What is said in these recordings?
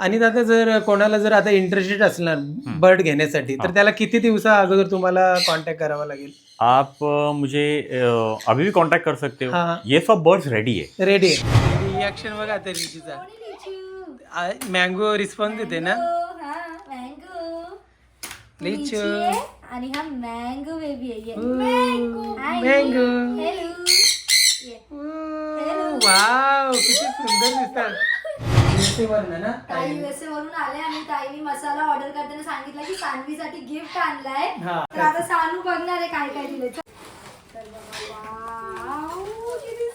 आणि दादा जर कोणाला जर आता इंटरेस्टेड असणार बर्ड घेण्यासाठी तर त्याला किती दिवसा अगोदर तुम्हाला कॉन्टॅक्ट करावा लागेल? आप मुझे अभी भी कांटेक्ट कर सकते हो. हाँ। ये सब बर्ड्स रेडी है. रेडी रिॲक्शन बघा आता रिचीचा मँगो रिस्पॉन्स देते ना? मँगो लिचू आणि हा मँगो बेबी आहे. ये. मँगो हेलो ये. वाव किती सुंदर दिसतात. वरनं ना? ताई युएसए वरून आले आणि ताईने मसाला ऑर्डर करताना सांगितलं की सानवीसाठी गिफ्ट आणलाय. हा. तर आता सानू बघणार आहे काय काय दिले तर बघा वाव, किती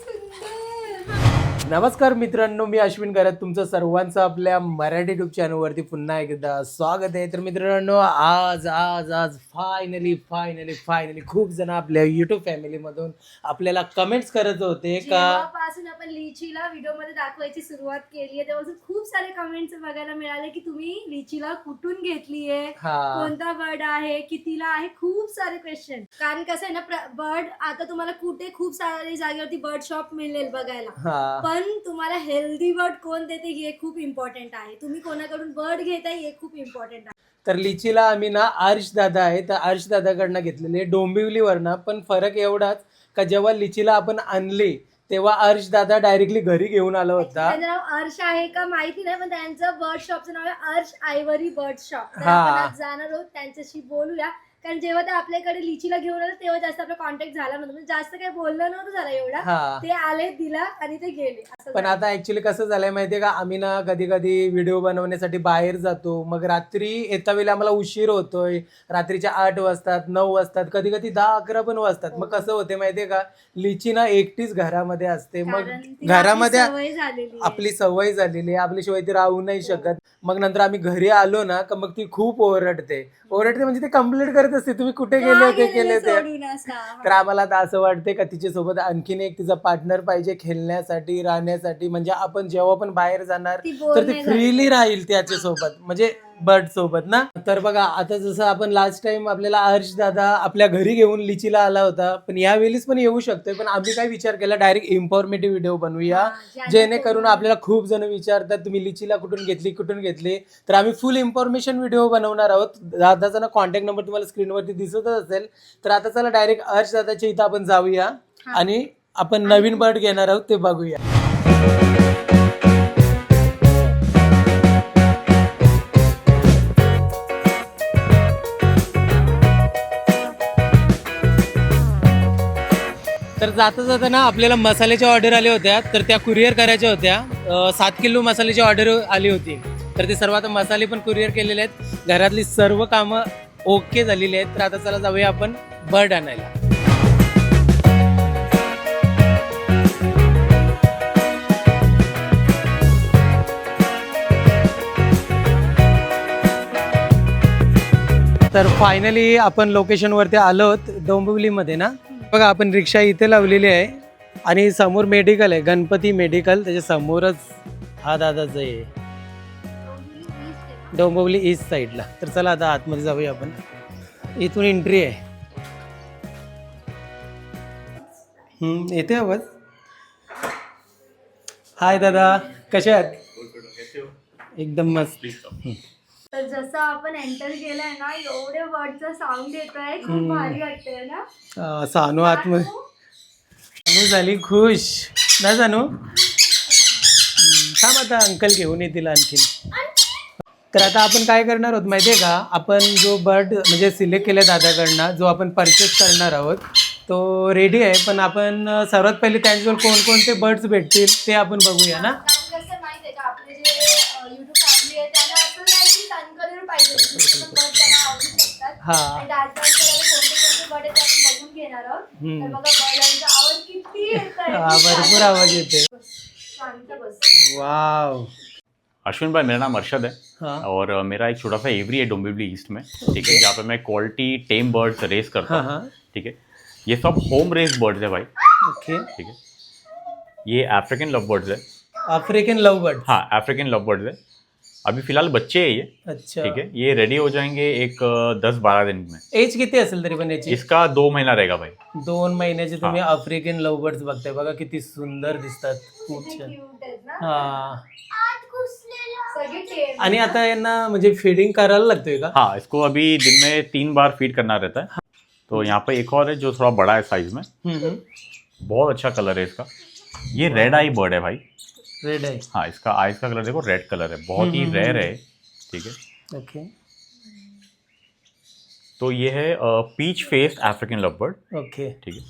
नमस्कार मित्रांनो मी अश्विन करत तुमचं सर्वांचं आपल्या मराठी युट्यूब चॅनलवरती पुन्हा एकदा स्वागत आहे. तर मित्रांनो आज आज आज फायनली फायनली फायनली खूप जण आपल्या युट्यूब फॅमिलीमधून आपल्याला कमेंट्स करत होते का? जेव्हापासून आपण लिचीला व्हिडिओमध्ये दाखवायची सुरुवात केली आहे तेव्हापासून खूप सारे कमेंट्स बघायला मिळाले की तुम्ही लिचीला कुठून घेतलीये? हा. कोणता बर्ड आहे? कितीला आहे? खूप सारे क्वेश्चन कारण कसं आहे ना बर्ड आता तुम्हाला कुठे खूप सारे जागेवरती बर्ड शॉप मिळेल बघायला. हा. पण तुम्हाला हेल्दी बर्ड कोण देते हे खूप इम्पॉर्टंट आहे. तुम्ही कोणाकडून बर्ड घेताय हे खूप इम्पॉर्टंट आहे. तर लिचीला आम्ही ना आर्श दादा आहे तर आर्श दादाकडनं घेतलेले. डोंबिवलीवरनं पण फरक एवढाच का जेव्हा लिचीला आपण आणली तेव्हा अर्श दादा डायरेक्टली घरी घेऊन आला होता. त्यांचं नाव अर्श आहे का माहिती नाही पण त्यांचं बर्ड शॉपचं नाव आहे अर्श आयवरी बर्ड शॉप तर हा. आपण आज जाणार आहोत त्यांच्याशी बोलूया. कारण जेव्हा ते आपल्याकडे लिचीला घेऊन आले तेव्हा जास्त आपला कॉन्टॅक्ट झाला नव्हता. म्हणजे जास्त काही बोललं नव्हतं झालं एवढा. हा. ते आले दिला आणि ते गेले. असं पण झालं. आता ऍक्च्युली कसं झालंय माहितीये का? आम्ही ना कधी कधी व्हिडिओ बनवण्यासाठी बाहेर जातो. मग रात्री येता वेळी आम्हाला उशीर होतोय. रात्रीच्या आठ वाजतात नऊ वाजतात कधी कधी दहा अकरा पण वाजतात. मग कसं होते माहितीये का? लिची ना एकटीच घरामध्ये असते. मग कारण तिला आपली घरामध्ये सवय झालेली आहे. आपली सवय झालेली आहे. आपल्याशिवाय ती राहू नाही शकत. मग नंतर आम्ही घरी आलो ना का मग ती खूप ओरडते. ओरडते म्हणजे ती कंप्लीट करत असते तुम्ही कुठे गेले होते केले ते सोडून असा? तर आम्हाला आता असं वाटते का तिच्यासोबत आणखीन एक तिचा पार्टनर पाहिजे खेळण्यासाठी राहण्यासाठी? म्हणजे आपण जेव्हा पण बाहेर जाणार तर ती फ्रीली राहील त्याच्यासोबत. म्हणजे बर्ड सोबत ना? तर बघा आता जसं आपण लास्ट टाइम आपल्याला हर्ष दादा आपल्या घरी घेऊन लिचीला आला होता पण यावेळीच पण येऊ शकतोय पण आम्ही काय विचार केला डायरेक्ट इन्फॉर्मेटिव्ह व्हिडिओ बनवूया. हा, जेणेकरून करून- आपल्याला खूप जण विचारतात तुम्ही लिचीला कुठून घेतली कुठून घेतली? तर आम्ही फुल इन्फॉर्मेशन व्हिडिओ बनवणार आहोत. दादाचा ना कॉन्टॅक्ट नंबर तुम्हाला स्क्रीनवरती दिसतच असेल. तर आता चला डायरेक्ट हर्ष दादाच्या इथं आपण जाऊया आणि आपण नवीन बर्ड घेणार आहोत ते बघूया. तर जाता जाताना आपल्याला मसाल्याच्या ऑर्डर आल्या होत्या तर त्या कुरिअर करायच्या होत्या. सात किलो मसाल्याची ऑर्डर आली होती. तर ते सर्व आता मसाले पण कुरिअर केलेले आहेत. घरातली सर्व कामं ओके झालेली आहेत. तर आता चला जाऊया आपण बर्ड आणायला. तर फायनली आपण लोकेशनवरती आलो आहोत डोंबिवलीमध्ये ना. बघा आपण रिक्षा इथे लावलेली आहे आणि समोर मेडिकल आहे. गणपती मेडिकल त्याच्या समोरच हा दादाचं आहे डोंबिवली ईस्ट साईडला तर चला आता आतमध्ये जाऊया आपण. इथून एंट्री आहे. येते आवाज? हाय दादा. कसे आहात? एकदम मस्त. तर जसं आपण एंटर केलंय ना एवढे वर्डचा साऊंड येत आहे खूप भारी वाटतंय ना. अं, सानू आतमध्ये सानू झाली खुश. ना सानू? हम्म, थांब आता अंकल घेऊन येतील आणखीन. तर आता आपण काय करणार आहोत माहितीये का? आपण जो बर्ड म्हणजे सिलेक्ट केला दादाकडनं जो आपण परचेस करणार आहोत तो रेडी आहे. पण आपण अं, सर्वात पहिले त्यांच्याजवळ कोणकोणते बर्ड्स भेटतील ते आपण बघूया ना. कारण कसं माहितीये का? आपले जे युट्यूब फॅमिली आहे त्यांना असं नाही की कलर पाहिजे बट त्यांना आवडू शकतात आणि दादांकडे कोणते कोणते बर्ड आहेत ते आपण बघून घेणार आहोत. तर बघा बर्डांचा आवाज़ किती येत हा, भरपूर आवाज़ येते शांत बस वाव अश्विन भाई मेरा नाम अरशद है। हाँ। और मेरा एक छोटा सा एवरी है डोंबिवली ईस्ट में। ठीक है जहाँ पे मैं क्वालिटी टेम बर्ड्स रेस करता हाँ हूँ। हाँ। ठीक है? ये सब होम रेस बर्ड्स है भाई। ओके। ठीक है? ये अफ्रीकन लव बर्ड्स है। अफ्रीकन लव बर्ड हाँ अफ्रीकन लव बर्ड्स है। अभी फ़िलहाल बच्चे है ये। अच्छा। ठीक है ये रेडी हो जाएँगे एक दस बारह दिन में। एज किती असेल तरी पण याची इसका दो महीना रहेगा भाई। दोन महिन्याचे तुम्ही आफ्रिकन लव बर्ड्स बघताय बघा किती सुंदर दिसतात. खूप छान. हा. आणि आता यांना म्हणजे फिडिंग करायला लागतोय का? हाँ इसको अभी दिन में तीन बार फ़ीड करना रहता है। तो यहाँ पे एक और है जो थोड़ा बड़ा है साइज़ में। हम्म, बहुत अच्छा कलर है इसका। ये रेड आई बर्ड है भाई। रेड आहे हाँ इसका आइज़ का कलर देखो रेड कलर है। बहुत ही हम्म, रेयर हम्म, है ठीक है? ओके तो ये है peach faced African love bird okay ठीक है?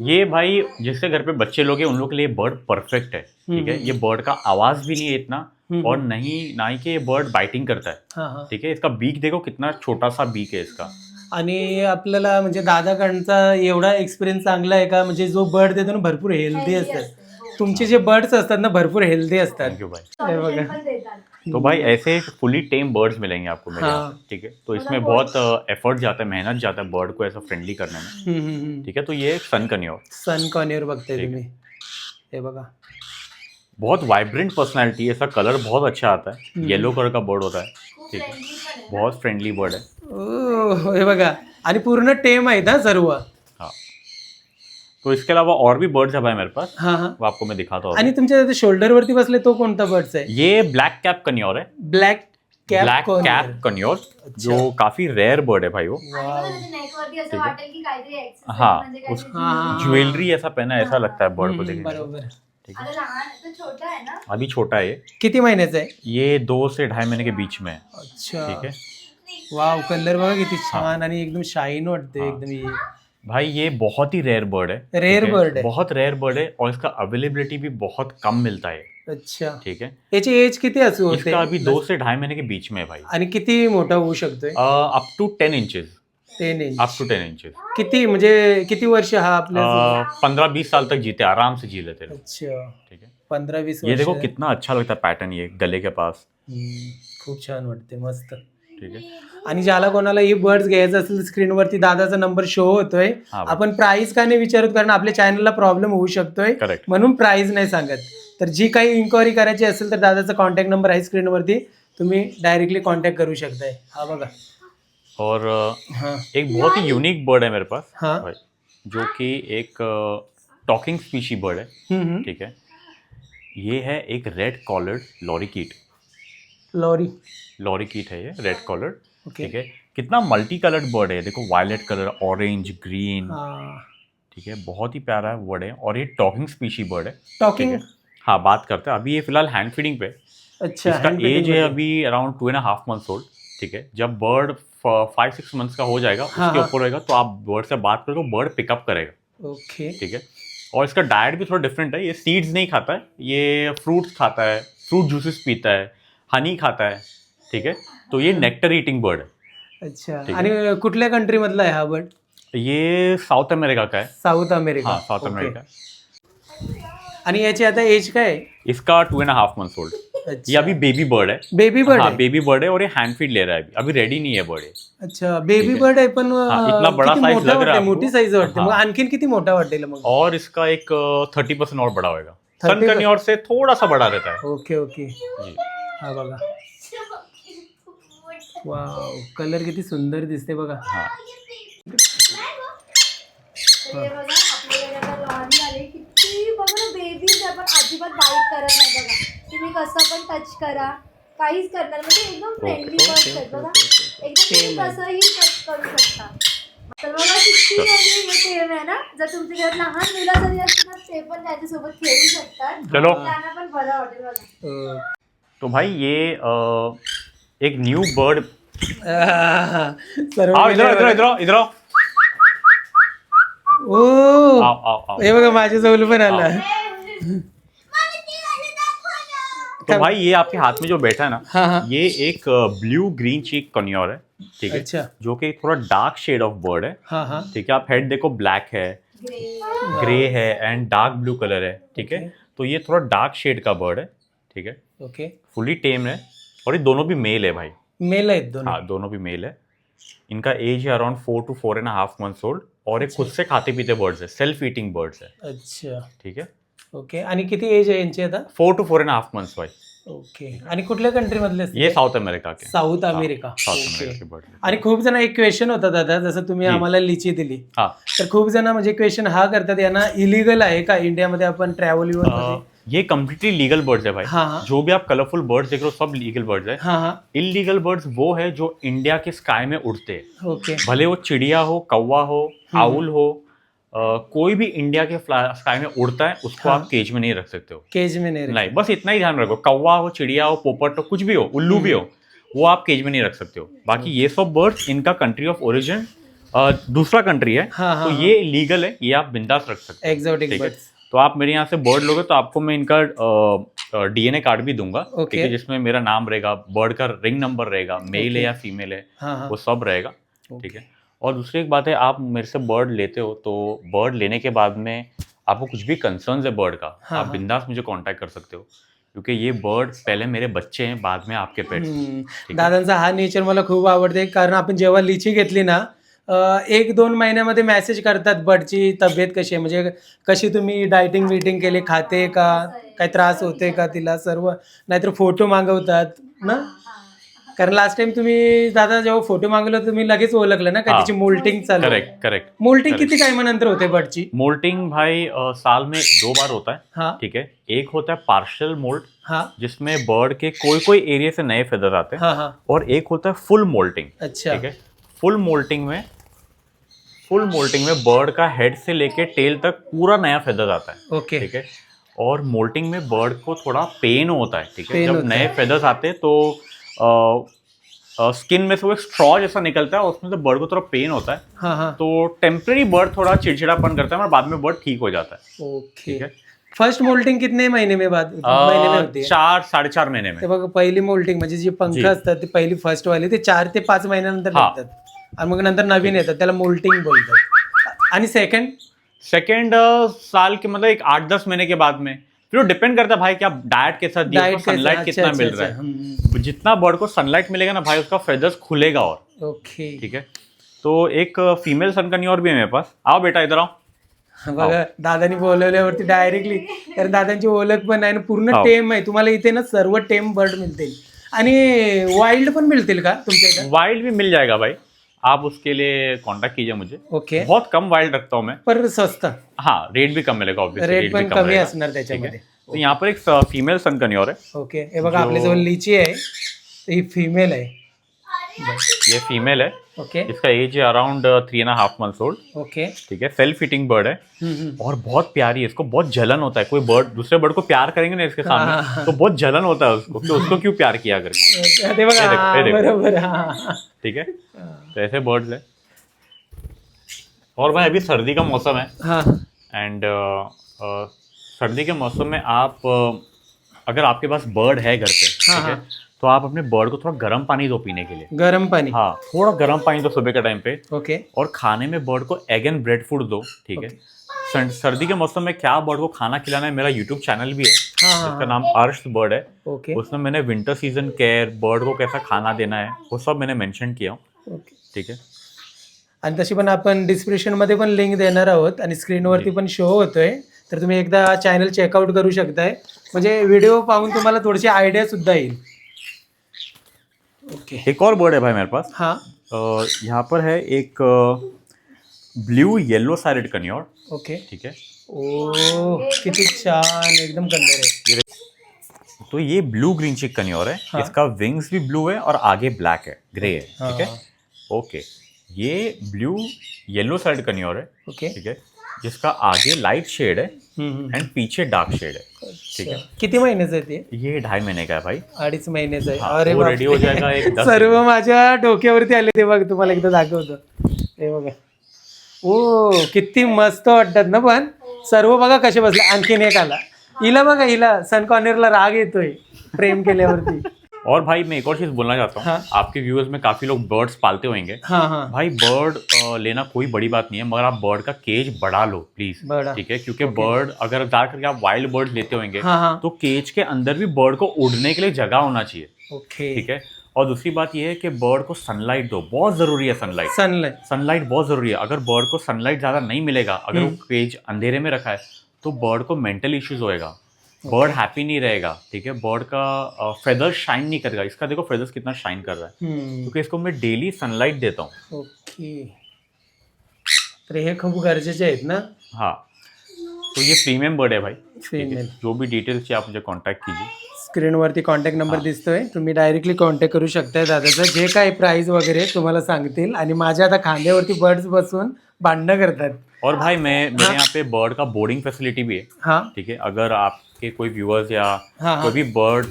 ये भाई जिसके घर पे बच्चे लोग हैं उन लोग के लिए बर्ड परफेक्ट है ठीक है? हम्म। ये बर्ड का आवाज़ भी नहीं है इतना हम्म। और नहीं ना ही कि ये बर्ड बाइटिंग करता है हा हा। ठीक है? इसका बीक देखो कितना छोटा सा बीक है इसका। आणि आपल्याला म्हणजे दादाकडचा एवढा एक्सपिरियन्स चांगला आहे का? म्हणजे जो बर्ड देतो ना भरपूर हेल्दी असतात. असते, हो. तुमचे जे बर्ड्स असतात ना भरपूर हेल्दी असतात. थैंक यू भाई हे बघा. Solution पण देतात. तो भाई ऐसे फुली टेम बर्ड्स मिलेंगे आपको मेरे हाँ। यहाँ ठीक है? तो इसमें बहुत एफर्ट जाता है मेहनत जाता है बर्ड को ऐसा फ्रेंडली करने में। हम्म, हम्म, हम्म. ठीक है? तो ये सन कन्योर सन कॉर्नियर बघताय ठीक तुम्ही. हे बघा. बहुत वाइब्रेंट पर्सनैलिटी है इसका कलर बहुत अच्छा आता है। हम्म। येलो कलर का बर्ड होता है। ठीक है। आहे ना. बहुत फ्रेंडली बर्ड है। ओ हे बघा. आणि पूर्ण टेम आहेत हा सर्व हाँ। तो इसके अलावा और भी बर्ड्स है भाई मेरे पास। हा हा. वो आपको मैं दिखाता हूँ। आणि तुमच्या शोल्डर वरती बसले तो कोणता बर्ड्स आहे? ये ब्लैक कैप कन्योर है। Black cap black cap conure जो काफी रेयर बर्ड है भाई वो। आणि बघा त्याच्या neck वरती असं ठीक आहे. वाटेल की काहीतरी exercise हा, म्हणजे काहीतरी उस- हा, हा, हा. ज्वेलरी ऐसा पहना है, ऐसा लगता है बर्ड को देखने से। बरोबर. ठीक है। तो छोटा आहे ना? अभी छोटा है ये। किती महिन्याचा आहे ये दो से ढाई महीने के बीच में। है अच्छा। ठीक है। वाव कलर बघा किती छान आणि एकदम शाईन वाटते हा. एकदम ये. भाई ये बहुत ही रेयर बर्ड है Rare ठीक bird है। बहुत रेयर बर्ड है और इसका अवेलेबिलिटी भी बहुत कम मिलता है। अच्छा। ठीक है। याची एज किती असू होते इसका अभी दो से ढाई महीने के बीच में है भाई। आणि किती मोठा होऊ शकतोय up to ten inches ten inch up to ten inches किती म्हणजे किती वर्ष हा आपल्या पंद्रह बीस साल तक जीते आराम से जी लेते लोग अच्छा. ठीक है पंधरा वीस ये वर्ष. देखो कितना अच्छा लगता है पैटर्न ये गले के पास. हम्म, खूप छान वाटते मस्त. ठीक है आणि ज्याला कोणाला ही बर्ड्स घ्यायचं असेल स्क्रीनवरती दादाचा नंबर शो होतोय. हा आपण प्राइस का नाही विचारत कारण आपल्या चॅनलला प्रॉब्लेम होऊ शकतोय. करेक्ट म्हणून प्राइस नाही सांगत. तर जी काही इन्क्वायरी करायची असेल तर दादाचा कॉन्टॅक्ट नंबर आहे स्क्रीनवरती तुम्ही डायरेक्टली कॉन्टॅक्ट करू शकताय. हा बघा. और हा। एक बहुत ही यूनिक बर्ड है मेरे पास हाँ। भाई, जो कि एक टॉकिंग स्पीशी बर्ड है। हम्म, हम्म. ठीक है? ये है एक red collared lorikeet lory lorikeet है ये रेड कॉलर्ड ठीक है? कितना मल्टी कलर्ड बर्ड है। देखो वायलेट कलर ऑरेंज ग्रीन हाँ। ठीक है? बहुत ही प्यारा बर्ड है और ये टॉकिंग स्पीशी बर्ड है। टॉकिंग हाँ? बात करते हैं। अभी ये फ़िलहाल हैंड फीडिंग पे अच्छा इसका एज है अभी around two and half months old ठीक है? जब बर्ड फाइव सिक्स मंथ्स का हो जाएगा हाँ, उसके हाँ। ऊपर होएगा तो आप बर्ड से बात करो तो बर्ड पिकअप करेगा। ओके ठीक है? और इसका डाइट भी थोड़ा डिफरेंट है ये सीड्स नहीं खाता है ये फ्रूट्स खाता है फ्रूट जूसेस पीता है हनी खाता है ठीक है? तो ये नेक्टर ईटिंग बर्ड है। अच्छा आणि कुठल्या कंट्री मधला आहे हा बर्ड ये साउथ अमेरिका का है। साऊथ अमेरिका हाँ साउथ अमेरिका आणि याची आता एज काय? इसका two and half months old ये अच्छा। अभी बेबी बर्ड है। बेबी बर्ड हाँ बेबी बर्ड है और ये हैंड फ़ीड ले रहा है अभी। अभी रेडी नहीं है बर्ड अच्छा बेबी है. बर्ड आहे पण हाँ, इतना बड़ा मोठा लग रहा है? मोठी साईज वाटते. मग हाँ. आणखीन किती मोठा वाटेल मग? और इसका एक थर्टी परसेंट और बड़ा होएगा। 30% सन कन्योर से थोड़ा सा बड़ा रहता है। ओके ओके जी। हा बघा. वाव कलर किती सुंदर दिसते बघा. हाँ. हे बघा बेबीज आहे अजिबात बाईट करत नाही बघा. तुम्ही कसं पण टच करा. काहीच करणार म्हणजे एकदम फ्रेंडली आहेत बघा एकदम तुम्ही. कसंही टच करू शकता. तर बघा किती हे आहे ना? जर तुमच्या घरात लहान मुलं जरी असतील ना ते पण त्याच्यासोबत खेळू शकतात. चलो. त्यांना पण बरं वाटेल बघा. तो भाई ये अ, एक न्यू बर्ड सर्व आओ इधर इधर इधर आओ, इधर आओ. ओ! आओ आओ आओ. हे बघा माझ्या जवळ पण आला. तो भाई ये आपके हाथ में जो बैठा है ना हाँ हाँ। ये एक ब्लू ग्रीन चीक कन्योर है ठीक है? अच्छा। जो कि थोड़ा डार्क शेड ऑफ़ बर्ड है। हाँ हाँ। ठीक है आप हेड देखो ब्लैक है ग्रे है एंड डार्क ब्लू कलर है ठीक है? तो ये थोड़ा डार्क शेड का बर्ड है ठीक है? ओके फुली टेम है और ये दोनों भी मेल है भाई। मेल है दोन। हाँ दोनों भी मेल है। इनका एज है around four to four and half months old और ये खुद से खाते पीते बर्ड्स है सेल्फ ईटिंग बर्ड्स है। अच्छा। ठीक है? ओके आणि किती एज आहे यांची आता? Four to four and half months भाई ओके आणि कुठल्या कंट्री मधले ते? साउथ अमेरिका के. South America South okay America के bird. आणि खूप जण एक क्वेश्चन होता दादा जसं तुम्ही. आम्हाला लिची दिली. हाँ. तर खूप जण म्हणजे क्वेश्चन हा करतात यांना इलिगल आहे का इंडियामध्ये आपण ट्रॅव्हल युअर अ, ये कम्प्लीटली लीगल बर्ड्स है भाई. हाँ. हाँ जो भी आप कलरफुल बर्ड्स देख रहे हो सब लीगल बर्ड्स है हाँ हाँ. इलीगल बर्ड्स वो है जो इंडिया के स्काई में उड़ते हैं. ओके भले वो चिड़िया हो कौवा हो। आउल हो कोई भी इंडिया के स्काई में उड़ता है उसको हाँ। आप केज में नहीं रख सकते हो। केज में नहीं नहीं बस इतना ही ध्यान रखो। कौवा हो चिड़िया हो पोपट हो कुछ भी हो उल्लू भी हो वो आप केज में नहीं रख सकते हो। बाकी ये सब बर्ड्स इनका कंट्री ऑफ़ ओरिजिन दूसरा कंट्री है। हाँ हाँ तो ये लीगल है ये आप बिंदास रख सकते हो। बर्ड्स तो आप मेरे यहाँ से बर्ड लोगे तो आपको मैं इनका डीएनए कार्ड भी दूँगा। Okay. ठीक है? जिसमें मेरा नाम रहेगा बर्ड का रिंग नंबर रहेगा मेल है या फीमेल है हाँ हाँ। वो सब रहेगा। ठीक है? और दूसरी एक बात है आप मेरे से बर्ड लेते हो तो बर्ड लेने के बाद में आपको कुछ भी कंसर्न है बर्ड का हाँ, आप हाँ। बिंदास मुझे कांटेक्ट कर सकते हो क्योंकि ये बर्ड पहले मेरे बच्चे हैं बाद में आपके पेट हम्म. दादांचा हा नेचर मला खूप आवडते कारण आपण जेव्हा लिची घेतली ना एक दोन महिन्यामध्ये मेसेज करतात बर्डची तब्येत कशी आहे? म्हणजे कशी तुम्ही डायटिंग विटिंग केली खाते का? काही त्रास होते का तिला? सर्व नाहीतर फ़ोटो मागवतात ना? कारण लास्ट टाइम तुम्ही दादा जेव्हा फ़ोटो मागवला तुम्ही लगेच ओळखलं ना का हा. तिची मोल्टिंग चालू? Correct correct moulting. किती टाइमानंतर होते बर्डची मोल्टिंग भाई अ, साल में दो बार होता है। हा. ठीक है? एक होता है पार्शियल मोल्ट हा. जिसमें बर्ड के कोई कोई एरिया से नए फेदर आते हैं। हा हा. और एक होता है फुल मोल्टिंग अच्छा. ठीक है? फुल मोल्टिंग में फुल मोल्टिंग में बर्ड का हेड से लेके टेल तक पूरा नया फेदर आता है। ओके ठीक है? और मोल्टिंग में बर्ड को थोड़ा पेन होता है ठीक है? Pain जब होता नए। फेदर्स आते हैं तो स्किन में से वो एक स्ट्रॉ जैसा निकलता है और उसमें से बर्ड को थोड़ा पेन होता है। हा हा। तो टेंपररी बर्ड थोड़ा चिड़चिड़ापन करता है और बाद में बर्ड ठीक हो जाता है। ओके ठीक है? फर्स्ट मोल्टिंग कितने महिने में बाद महिने में होती है? चार साढ़े चार महीने में। ते बघा पहिली मोल्टिंग म्हणजे जी पंख जी. असतात ती पहिली फर्स्ट वाली ते चार ते पाच महिन्यानंतर हा. निघतात आणि मग नंतर नवीन येतात त्याला मोल्टिंग बोलतात आणि सेकंड सेकेंड साल के मतलब एक आठ दस महीने के बाद में। फिर वो डिपेंड करता है भाई कि आप डाइट के साथ डाइट सनलाइट कितना मिल रहा है। जितना बर्ड को सनलाइट मिलेगा ना भाई उसका फेदर्स खुलेगा और। ओके ठीक है? तो एक फीमेल सनकन्या और भी है मेरे पास। आओ बेटा इधर आओ। बघा दादानी बोलवल्यावरती डायरेक्टली तर दादांची ओळख पण आहे आणि पूर्ण. टेम आहे. तुम्हाला इथे ना सर्व टेम बर्ड मिळतील. आणि वाईल्ड पण मिळतील का तुमच्या इथं? वाइल्ड भी मिल जाएगा भाई। आप उसके लिए कांटेक्ट कीजिए मुझे। Okay okay. बहुत कम वाइल्ड रखता हूँ मैं। पर सस्ता। हाँ रेट भी कम मिलेगा ऑब्वियसली रेट पण कमी असणार त्याच्यामध्ये तो यहाँ पर एक फीमेल सनकन्या है। ओके हे बघा जो- आपल्याजवळ लिची आहे ही है। आहे ये फीमेल है। ओके इसका age around three and half months old okay ठीक है? सेल्फ फीटिंग बर्ड है। हम्म, हम्म. और बहुत प्यारी है इसको बहुत जलन होता है। कोई बर्ड दूसरे बर्ड को प्यार करेंगे ना इसके हाँ, सामने. तो बहुत जलन होता है उसको कि उसको क्यों प्यार किया करके हे देखो, हा, हे? ठीक तो ऐसे बर्ड्स है। और भाई अभी सर्दी का मौसम है। एंड सर्दी के मौसम में आप uh, अगर आपके पास बर्ड है घर पे ठीक हाँ. तो आप अपने बर्ड को थोड़ा गर्म पानी दो पीने के लिए। गरम पानी? हाँ थोड़ा गर्म पानी दो सुबह के टाइम पे। ओके। और खाने में बर्ड को एग एंड ब्रेड फ़ूड दो ठीक है? सर्दी के मौसम में क्या बर्ड को खाना खिलाना है? मेरा यूट्यूब चैनल भी है। हाँ, हाँ, जिसका नाम अर्श बर्ड है। ओके। उसमें मैंने विंटर सीज़न केयर बर्ड को कैसा खाना देना है वो सब मैंने मेंशन किया हूँ। ठीक है? आणि तशी पण आपण डिस्क्रिप्शन मध्ये पण लिंक देणार आहोत आणि स्क्रीनवरती. पण शो होतोय. तर तुम्ही एकदा चॅनल चेकआउट करू शकताय. म्हणजे व्हिडिओ पाहून तुम्हाला थोडीशी आयडिया सुद्धा येईल. ओके एक और बर्ड है भाई मेरे पास। हाँ। यहाँ पर है एक blue yellow sided conure okay ठीक है? ओ एकदम तो ये ब्लू ग्रीन चिक कन्योर है। हाँ. इसका विंग्स भी ब्लू है और आगे ब्लैक है ग्रे है। ठीक है? हाँ. ओके ये ब्लू येलो साइड कन्योर है। ओके ठीक है? जिसका आगे लाइट शेड है. एंड पीछे डार्क शेड है। ठीक है. किती महिन्याचं आहे ते ये ढाई महीने का है भाई। अडीच महिन्याचं आहे अरे वो ready हो जाएगा एक दस सर्व माझ्या डोक्यावरती आले ते बघ तुम्हाला एकदा दाखवतो. हे बघा. ओ किती मस्त वाटतात ना पण. सर्व बघा कसे बसले. आणखीन एक आला. हिला बघा हिला. सन कॉर्नरला राग येतोय. प्रेम केल्यावरती. और भाई मैं एक और चीज़ बोलना चाहता हूँ। हाँ. आपके व्यूअर्स में काफ़ी लोग बर्ड्स पालते होंगे। हा हा। भाई बर्ड लेना कोई बड़ी बात नहीं है मगर आप बर्ड का केज बढ़ा लो प्लीज़ ठीक है? क्योंकि बर्ड अगर जा करके आप वाइल्ड बर्ड लेते होंगे हाँ हाँ। तो केज के अंदर भी बर्ड को उड़ने के लिए जगह होना चाहिए। ओके ठीक है? और दूसरी बात यह है कि बर्ड को सनलाइट दो। बहुत ज़रूरी है सनलाइट सनलाइट सनलाइट बहुत ज़रूरी है। अगर बर्ड को सनलाइट ज़्यादा नहीं मिलेगा अगर वो हम्म. केज अंधेरे में रखा है तो बर्ड को मेंटल इश्यूज़ होएगा। बर्ड हैप्पी नहीं रहेगा ठीक है? बर्ड का फेदर शाइन नहीं करेगा। इसका देखो फेदर्स कितना शाइन कर रहा है। क्योंकि इसको मैं डेली सनलाइट देता हूँ। ओके। तर हे खूप गरजेचे आहेत ना? हाँ। तो ये प्रीमियम बर्ड है भाई। ठीक है. जो भी डिटेल्स चाहिए आप मुझे कांटेक्ट कीजिए। स्क्रीनवरती कॉन्टॅक्ट नंबर. दिसतोय. तुम्ही डायरेक्टली कॉन्टॅक्ट करू शकताय दादाचं. जे काय प्राइस वगैरे तुम्हाला सांगतील. आणि माझ्या आता खांद्यावरती बर्ड्स बसून भांडणं करतात. और भाई मैं मेरे। यहाँ पे बर्ड का बोर्डिंग फैसिलिटी भी है। हा. ठीक है? अगर आपके कोई व्यूअर्स या हाँ, कोई भी बर्ड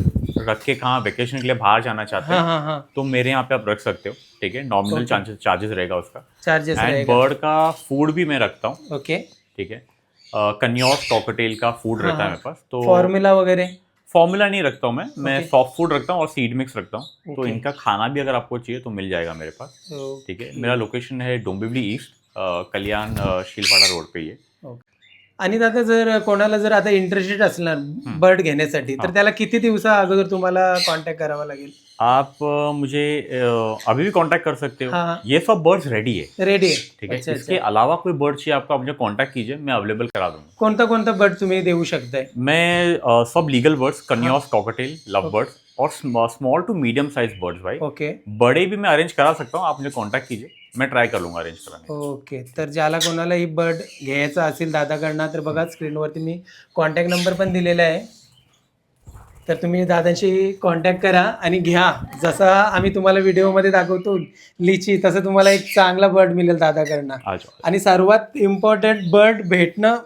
रख के कहाँ वेकेशन के लिए बाहर जाना चाहते हा हैं हा हा। तो मेरे यहाँ पे आप रख सकते हो ठीक है? नॉमिनल चार्जेस चार्जेस रहेगा उसका। चार्जेस एंड बर्ड का फ़ूड भी मैं रखता हूँ ओके ठीक है? कन्यौस कॉकटेल का फ़ूड हाँ, रहता है हाँ. मेरे पास तो फॉर्म्युला वगैरे फॉर्मूला नहीं रखता हूँ मैं मैं सॉफ्ट फ़ूड रखता हूँ और सीड मिक्स रखता हूँ तो इनका खाना भी अगर आपको चाहिए तो मिल जाएगा मेरे पास ठीक है? मेरा लोकेशन है डोंबिवली ईस्ट कल्याण शीलपाड़ा रोड पे ही है। आणि दादा जर कोणाला जर आता इंटरेस्टेड असणार बर्ड घेण्यासाठी तर हा. त्याला किती दिवसा अगोदर तुम्हाला कॉन्टॅक्ट करावा लागेल? आप मुझे अभी भी कांटेक्ट कर सकते हो. हाँ. ये सब बर्ड्स रेडी है. रेडी आहे ठीक है? अच्छा, इसके अच्छा. अलावा कोई बर्ड चाहिए आपको आप मुझे कांटेक्ट कीजिए मैं अवेलेबल करा दूंगा. कोणता कोणता बर्ड तुम्ही देऊ शकताय? मैं अ, सब लीगल बर्ड्स हाँ। कन्यौस कॉकटेल लव बर्ड्स और small to medium size birds भाई। ओके बड़े भी मैं अरेंज करा सकता हूँ आप मुझे कांटेक्ट कीजिए मैं ट्राई कर लूंगा अरेंज कराने का। ओके तर ज्याला कोणाला ही बर्ड घ्यायचा असेल दादाकडनं तर बघा स्क्रीनवरती मी कॉन्टॅक्ट नंबर पण दिलेला आहे. तर तुम्ही दादांशी कॉन्टॅक्ट करा आणि घ्या. जसा आम्ही तुम्हाला व्हिडिओमध्ये दाखवतो लिची तसं तुम्हाला एक चांगला बर्ड मिळेल दादाकडनं जाओ आणि सर्वात इम्पॉर्टंट बर्ड भेटणं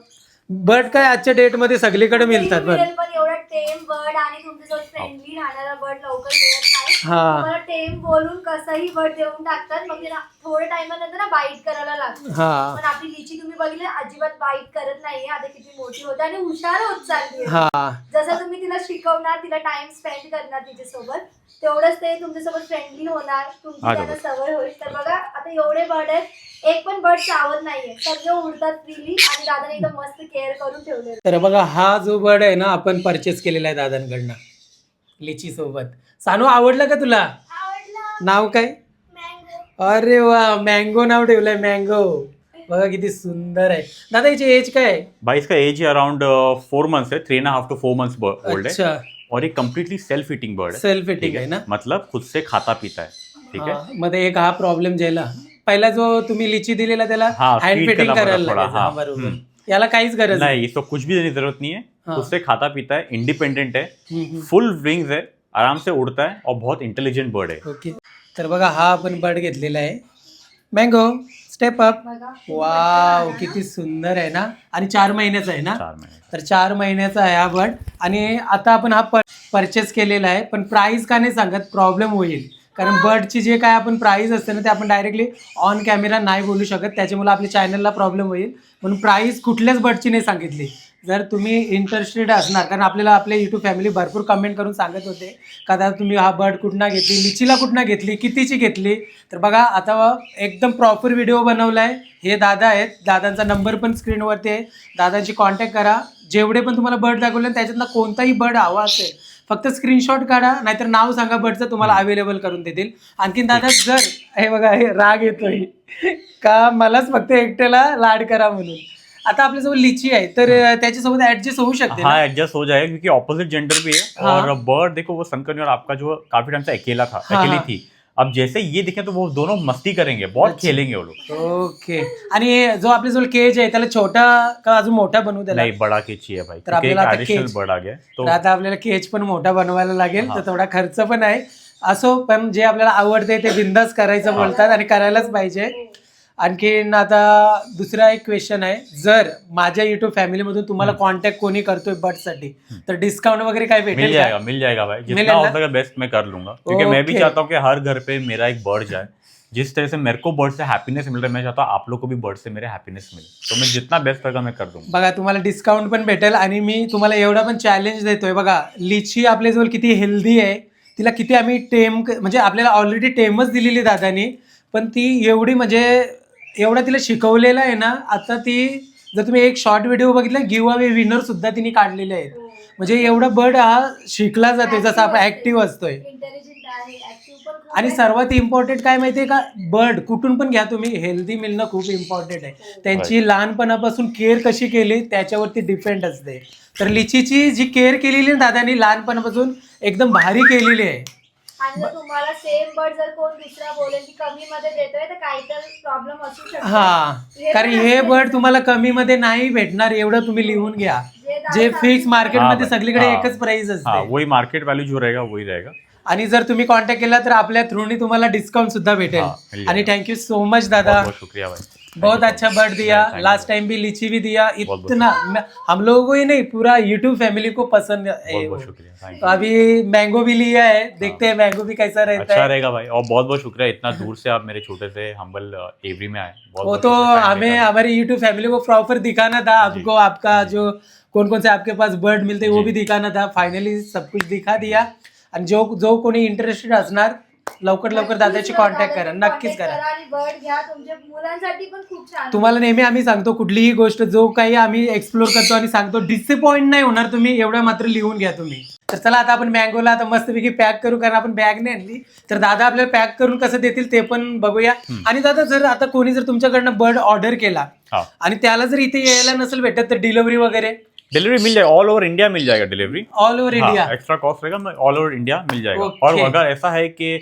बर्ड काय आजच्या डेटमध्ये सगळीकडे मिळतात बर्ड टेम बर्ड आणि तुमच्यासोबत फ्रेंडली राहणारा बर्ड लवकर मिळत नाही. हा. तुम्हाला टेम बोलून कसंही बर्ड देऊन टाकतात. मग ते ना थोड्या टायमानंतर ना बाईट करायला लागतं. हा. पण आपली लिची तुम्ही बघितली अजिबात बाईट करत नाहीये आता किती मोठी होते आणि हुशार होत चालली. हा. जसं तुम्ही तिला शिकवणार तिला टाइम स्पेंड करणार तिच्यासोबत तेवढंच ते तुमच्यासोबत फ्रेंडली होणार. तुमची हा, त्यांना. सवय होईल. तर बघा आता एवढे बर्ड आहेत. एक पण बर्ड चावत नाहीये. सगळे उडतात फ्रीली आणि दादाने एकदम मस्त केअर करून ठेवले तर बघा हा जो बर्ड आहे ना आपण परचेस केलेला आहे दादांकडनं. लिची सोबत सानू आवडलं का तुला? नाव काय? अरे वा मँगो नाव ठेवलंय मँगो बघा किती सुंदर आहे. दादा याची एज काय? आहे भाई इसका एज अराउंड फोर मंथ्स है three and half to four months old है अच्छा. और ये कम्प्लीटली सेल्फ ईटिंग बर्ड है सेल्फ फिटिंग आहे ना? मतलब खुद से खाता पीता है ठीक है? हा, मध्ये एक हा प्रॉब्लेम झाला पहिला जो तुम्ही लिची दिलेला त्याला हा, हँड feed फिटिंग करना पडा करायला थोडा, लागायचं. हा. हा, बरोबर. हम्म. याला काहीच गरज नहीं. इसको कुछ भी देने की जरूरत नहीं है. हाँ। खुद से खाता पीता है इंडिपेंडेंट है. फुल विंग्स है आराम से उड़ता है और बहुत इंटेलिजेंट बर्ड है. ओके. तर बघा हा आपण बर्ड घेतलेला आहे. मँगो स्टेप अप बघा. वाव किती सुंदर आहे ना? आणि चार महिन्याचा आहे ना? चार महीने तर चार महिन्याचा आहे हा बर्ड आणि आता आपण हा परचेस केलेला आहे पण प्राईस का नाही सांगत प्रॉब्लेम होईल. कारण बर्डची जे काय आपण प्राईस असते ना ते आपण डायरेक्टली ऑन कॅमेरा नाही बोलू शकत. त्याच्यामुळे आपल्या चॅनलला प्रॉब्लेम होईल. म्हणून प्राईस कुठल्याच बर्डची नाही सांगितली. जर तुम्ही इंटरेस्टेड असणार कारण आपल्याला आपल्या यूट्यूब फॅमिली भरपूर कमेंट करून सांगत होते. का दादा तुम्ही हा बर्ड कुठनं घेतली लिचीला कुठनं घेतली कितीची घेतली? तर बघा आता एकदम प्रॉपर व्हिडिओ बनवला आहे हे दादा आहेत. दादांचा नंबर पण स्क्रीनवरती आहे. दादांची कॉन्टॅक्ट करा. जेवढे पण तुम्हाला बर्ड दाखवले त्याच्यातला कोणताही बर्ड हवा असेल फक्त स्क्रीनशॉट काढा नाहीतर नाव सांगा बर्डचं तुम्हाला अवेलेबल करून देतील. आणखीन दादा जर हे बघा हे राग येतोय. का मलाच फक्त एकट्याला लाड करा म्हणून. आता आपल्यासोबत लिची आहे तर त्याच्यासोबत ऍडजस्ट होऊ शकते? हाँ एडजस्ट हो जाएगा क्योंकि ऑपोजिट जेंडर भी है हाँ। और बर्ड देखो वो सनकन्या और आपका जो काफी टाइम से अकेला था हाँ, अकेली। थी अब जैसे ये दिखे तो वो दोनों मस्ती करेंगे बहुत अच्छा। खेलेंगे वो लोग ओके आणि जो आपल्याजवळ केज आहे त्याला छोटा का अजून मोठा बनवू त्याला नहीं बड़ा केची है भाई तर क्योंकि एक आपल्याला आता केज- बर्ड आ गया है। तर तो आता आपल्याला केज पण मोठा बनवायला लागेल. तर थोडा खर्च पण आहे असो पण जे आपल्याला आवडते ते बिंदास करायचं. बोलतात आणि करायलाच पाहिजे आणखीन आता दुसरा एक क्वेश्चन आहे जर माझ्या युट्यूब फॅमिलीमधून तुम्हाला. कॉन्टॅक्ट कोणी करतोयसाठी तर डिस्काउंट वगैरे काय मिल भेटेल जाएगा? मिल जाएगा भाई मिलेगा जितना हो ना? सके बेस्ट मैं कर लूंगा क्योंकि मैं भी Okay. चाहता हूँ कि हर घर पे मेरा एक बर्ड जाए जिस तरह से मेरे को बर्ड से हैप्पीनेस मिल रहा है मैं चाहता हूँ आप लोग को भी बर्ड से मेरे हैप्पीनेस मिले तो मैं जितना बेस्ट होगा मैं कर दूंगा बघा तुम्हाला डिस्काउंट पण भेटेल आणि मी तुम्हाला एवढा पण चॅलेंज देतोय बघा लिची आपल्याजवळ किती हेल्दी आहे तिला किती आम्ही टेम म्हणजे आपल्याला ऑलरेडी टेमच दिलेली दादानी पण ती एवढी म्हणजे एवढं तिला शिकवलेलं आहे ना आता ती जर तुम्ही एक शॉर्ट व्हिडिओ बघितला गिव्ह अवे विनर सुद्धा तिने काढलेले आहेत. म्हणजे एवढा बर्ड हा शिकला जातोय जसा आपण ऍक्टिव्ह असतोय. इंटेलिजंट आहे ऍक्टिव्ह पण खूप आणि सर्वात इम्पॉर्टंट काय माहितीये का बर्ड कुठून पण घ्या तुम्ही हेल्दी मिळणं खूप इम्पॉर्टंट आहे. त्यांची लहानपणापासून केअर कशी केली त्याच्यावरती डिपेंड असते. तर लिचीची जी केअर केलेली ना दादानी लहानपणापासून एकदम भारी केलेली आहे. आणि जर तुम्हाला सेम बर्ड जर कोण दुसरा बोलेल की कमी मध्ये देतोय तर काहीतरी प्रॉब्लेम असू शकतो. हा हे कारण हे. बर्ड तुम्हाला कमी मध्ये नाही भेटणार एवढं तुम्ही लिहून घ्या. जे फिक्स ते मार्केटमध्ये हा, सगळीकडे हा. एकच प्राइस हाँ असते वही मार्केट वैल्यू जो रहेगा वही रहेगा. आणि जर तुम्ही कॉन्टॅक्ट केला तर आपल्या थ्रूनी तुम्हाला डिस्काउंट सुद्धा हा, भेटेल आणि. थँक्यू सो मच दादा. बहुत बहुत शुक्रिया भाई. बहुत अच्छा बर्ड दिया लास्ट टाइम भी लीची भी दिया इतना हम लोगों को ही नहीं पूरा यूट्यूब फैमिली को पसंद है। बहुत शुक्रिया तो अभी मैंगो भी लिया है देखते हैं मैंगो भी कैसा रहता अच्छा है। रहेगा भाई और बहुत बहुत शुक्रिया इतना दूर से आप मेरे छोटे से हम्बल एवरी में आए। वो तो हमें हमारी यूट्यूब फैमिली को प्रॉपर दिखाना था आपको आपका जो। कौन कौन से आपके पास बर्ड मिलते हैं वो भी दिखाना था। फाइनली सब कुछ दिखा दिया। आणि जो जो कोणी इंटरेस्टेड असणार लवकर लवकर दादाची कॉन्टॅक्ट करा. नक्कीच करा. आणि बर्ड घ्या तुमच्या मुलांसाठी पण खूप छान तुम्हाला नेहमी आम्ही सांगतो कुठलीही गोष्ट जो काही आम्ही एक्सप्लोर करतो आणि सांगतो डिसअपॉइंट नाही होणार तुम्ही एवढं मात्र लिहून घ्या तुम्ही. तर चला आता आपण मँगोला आता मस्तपैकी पॅक करू कारण आपण बॅग नाही आणली. तर दादा आपल्याला पॅक करून कसं देतील ते पण बघूया. आणि दादा जर आता कोणी जर तुमच्याकडनं बर्ड ऑर्डर केला हाँ. आणि त्याला जर इथे यायला नसेल भेटत तर डिलिव्हरी वगैरे? डिलीवरी मिल जाएगा. ऑल ओवर इंडिया मिल जाएगा delivery all over India extra cost रहेगा ऑल ओवर इंडिया मिल जाएगा. Okay. और अगर ऐसा है कि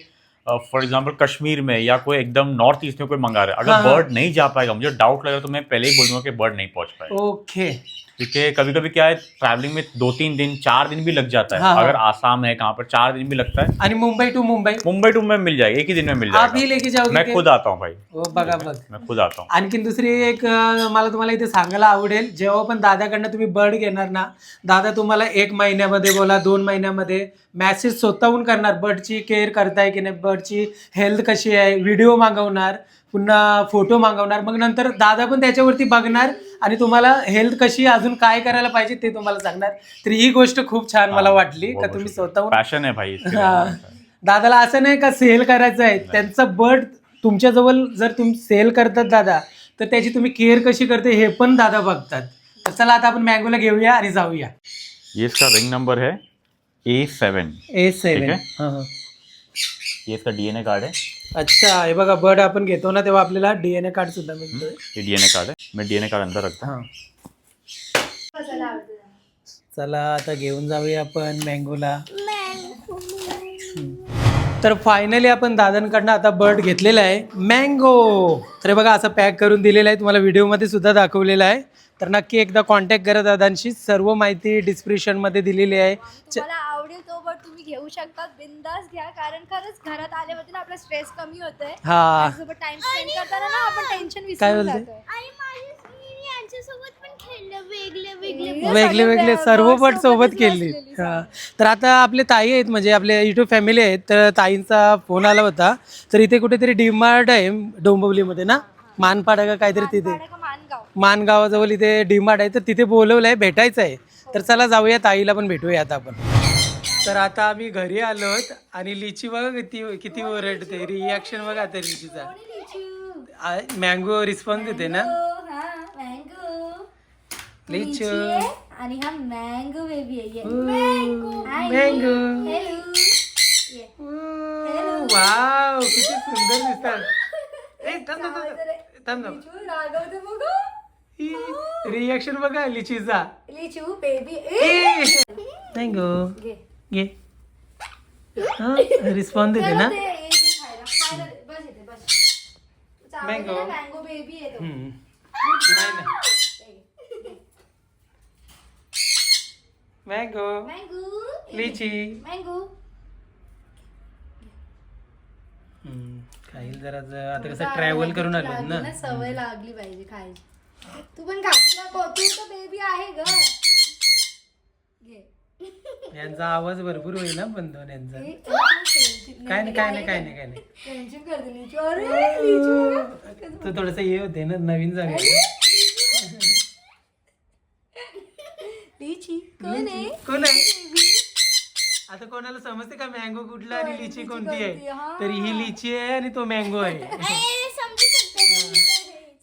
फॉर एग्जांपल कश्मीर में या कोई एकदम नॉर्थ ईस्ट में कोई मंगा रहा है। अगर हाँ. बर्ड नहीं जा पाएगा मुझे डाउट लगेगा तो मैं पहले ही बोल दूंगा कि बर्ड नहीं पहुंच पाएगा। ओके क्योंकि कभी कभी क्या है ट्रैवलिंग में दो तीन दिन चार दिन भी लग जाता है। हाँ. अगर आसाम है कहाँ पर चार दिन भी लगता है। आणि मुंबई टू मुंबई? मुंबई टू में मिल जाएगा एक ही दिन में मिल आप ही जाएगा लेके जाओगे मैं? खुद आता हूँ भाई। बघा बघ। मैं खुद आता हूँ। आणखीन दुसरी एक अं, मला तुम्हाला इथे सांगायला आवडेल जेव्हा पण दादाकडनं तुम्ही बर्ड घेणार ना दादा तुम्हाला एक महिन्यामध्ये बोला दोन महिन्यामध्ये मॅसेज स्वतःहून करणार बर्डची केअर करताय की नाही? बर्डची हेल्थ कशी आहे? व्हिडिओ मागवणार. पुन्हा फोटो मागवणार. मग नंतर दादा पण त्याच्यावरती बघणार आणि तुम्हाला हेल्थ कशी अजून काय करायला पाहिजे ते तुम्हाला सांगणार. तर ही गोष्ट खूप छान मला वाटली का तुम्ही स्वतःहून पैशन भाई इसके. लिए। दादाला असं नाही का सेल करायचं आहे त्यांचं बर्ड तुमच्याजवळ जर तुम्ही सेल करतात दादा तर त्याची तुम्ही केअर कशी करते हे पण दादा बघतात. तर चला आता आपण मँगोला घेऊया आणि जाऊया. ये इसका रिंग नंबर है ए सेवन ए सेवन ये इसका डीएनए कार्ड है? अच्छा हे बघा बर्ड आपण घेतो ना तेव्हा आपल्याला डीएनए कार्ड सुद्धा मिळतोय. ये डीएनए कार्ड है मैं डीएनए कार्ड अंदर रखता? चला आता घेऊन जाऊया आपण मँगोला. तर फायनली आपण दादांकडनं आता बर्ड घेतलेला आहे. मँगो! तर हे बघा असं पॅक करून दिलेलं आहे. तुम्हाला व्हिडिओमध्ये सुद्धा दाखवलेलं आहे. तर नक्की एकदा कॉन्टॅक्ट करा दादांशी. सर्व माहिती डिस्क्रिप्शनमध्ये दिलेली आहे. च- आवडेल तो बट तुम्ही घेऊ शकता बिंदास घ्या कारण खरंच घरात आल्यावरती ना आपला स्ट्रेस कमी होतोय. हा. सोबत टाइम स्पेंड करताना ना आपण टेन्शन काय विसरून बोलते? जातोय. आणि माझ्या मी यांच्यासोबत पण खेळलं वेगळे वेगळे सर्व बट सोबतच सोबत केली हा. तर आता आपले ताई आहेत म्हणजे आपले युट्यूब फॅमिली आहेत तर ताईंचा फोन आला होता. तर इथे कुठेतरी डीमार्ट आहे डोंबिवलीमध्ये ना? मानपाडा का काहीतरी तिथे? मानपाडा का मानगाव? मानगावाजवळ इथे डीमार्ट आहे तर तिथे बोलवलं आहे भेटायचं आहे तर चला जाऊया ताईला पण भेटूया आता आपण. तर आता आम्ही घरी आलोत आणि लिची बघा किती किती ओरडते. रिॲक्शन बघा आता लिचीचा? मँगो रिस्पॉन्स देते ना? हो, हा. लिचू. आणि हा मँगो बेबी आहे. ये. मँगो. वाव किती सुंदर दिसतात. थांब, रिॲक्शन बघा लिचीचा. लिचू बेबी मँगो घे. घे रिस्पॉन्स देते ना. ये. Mango. मँगो बेबी नाही मँगो मँगो लिची मँगो हम्म. खाईल जरा आता कसं ट्रॅव्हल करून आलो ना. सवय लागली पाहिजे खायची. तू पण खा तुला ब- तू तर बेबी आहे ग. घे. यांचा आवाज भरपूर होईल ना पण दोन यांचा काय नाही काय नाही काय नाही काय नाही. तो थोडस हे होते ना नवीन जागा लिची कोण आहे? कोण आहे? आता कोणाला समजते का मँगो कुठला आणि लिची कोणती आहे. तर ही लिची आहे आणि तो मँगो आहे समजू शकतो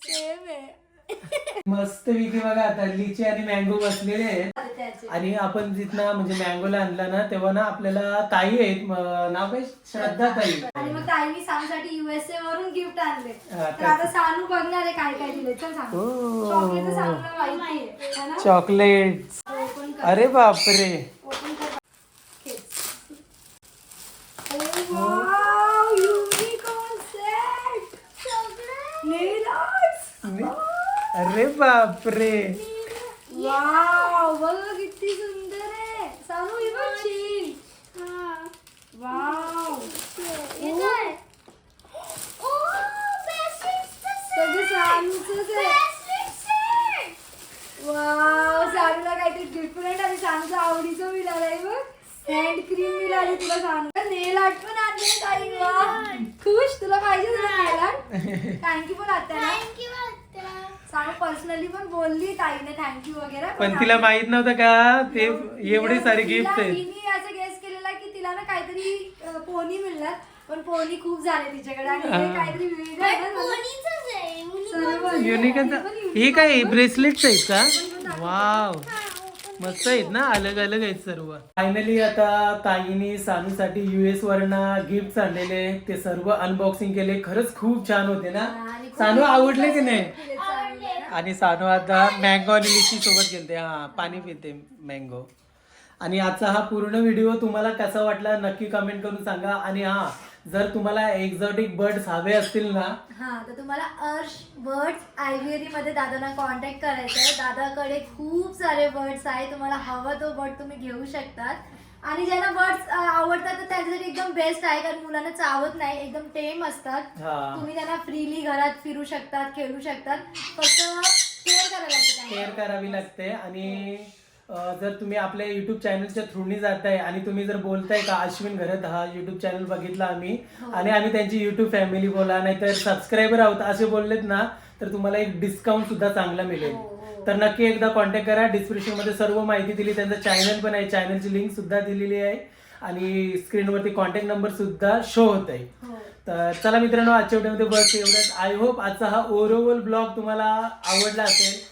सेम आहे मस्त विकी बघा आता लिची आणि मँगो बसलेले आहेत. आणि आपण जिथनं म्हणजे मँगोला आणला ना तेव्हा ना आपल्याला ताई आहेत. नाव काय? श्रद्धा ताई. आणि मग ताईने सानूसाठी युएसए वरून गिफ्ट आणले. तर आता सानू बघणार आहे काय काय दिले चल सांग. चॉकलेट ना? चॉकलेट. अरे बापरे. Open कर. खेच. Oh, wow, अरे बापरे. वाव बघ किती सुंदर आहे. सानू ही बघ चीन वाव. सगळं सानूचंच आहे वाव सानूला काहीतरी डिफरंट आणि सानूचं आवडीचं मिळालंय बघ. हँड क्रीम मिळाली तुला सानू नेल आर्ट पण आणले ताई वा खुश तुला पाहिजे तुला नेल आर्ट थँक्यू पण आत्याला. सानू पर्सनली पण बोलली ताईने थँक्यू वगैरे पण तिला माहीत नव्हतं का? ते एवढे सारे गिफ्ट तिला- आहेत. तिने असं गेस केलेला की तिला ना काहीतरी अं, पोनी मिळणार पण पोनी खूप झाले तिच्याकडे आणि हे. काहीतरी वेगळं आहे ना. युनिक हे काय ब्रेसलेट्स आहेत का? वाव मस्त आहेत ना अलग अलग आहेत सर्व. फायनली आता ताईने सानूसाठी युएस वरनं गिफ्ट आणलेले. ते सर्व अनबॉक्सिंग केले. खरंच खूप छान होते ना. सानू आवडले की नाही. आणि सानू आता मँगो आणि लिची सोबत गेलते. हा पाणी पिते मँगो आणि आजचा हा पूर्ण व्हिडिओ तुम्हाला कसा वाटला नक्की कमेंट करून सांगा. आणि हा जर तुम्हाला एक्झॉटिक बर्ड्स हवे असतील ना हा तर तुम्हाला अर्श बर्ड्स आयव्हेरी मध्ये दादांना कॉन्टॅक्ट करायचं आहे दादाकडे खूप सारे बर्ड्स आहे. तुम्हाला हवा तो बर्ड तुम्ही घेऊ शकतात. आणि ज्यांना बर्ड्स आवडतात तर त्यांच्यासाठी एकदम बेस्ट आहे. कारण मुलांना चावत नाही. एकदम टेम असतात. हा. तुम्ही त्यांना फ्रीली घरात फिरू शकतात खेळू शकतात. फक्त केअर करायला लागते त्यांना. केअर करावी लागते. आणि जर तुम्ही आपल्या युट्यूब चॅनलच्या थ्रूनी जाताय आणि तुम्ही जर बोलताय का अश्विन घरत हा युट्यूब चॅनल बघितला आम्ही आणि आम्ही त्यांची युट्यूब फॅमिली बोला नाहीतर सबस्क्रायबर आहोत असे बोललेत ना तर तुम्हाला एक डिस्काउंट सुद्धा चांगला मिळेल. हो, हो. तर नक्की एकदा कॉन्टॅक्ट करा. डिस्क्रिप्शनमध्ये सर्व माहिती दिली. त्यांचं चॅनल पण आहे. चॅनलची लिंक सुद्धा दिलेली आहे. आणि स्क्रीनवरती कॉन्टॅक्ट नंबर सुद्धा शो होत आहे. हो. तर चला मित्रांनो आजच्या व्हिडिओमध्ये बस एवढंच. आय होप आजचा हा ओव्हरऑल ब्लॉग तुम्हाला आवडला असेल.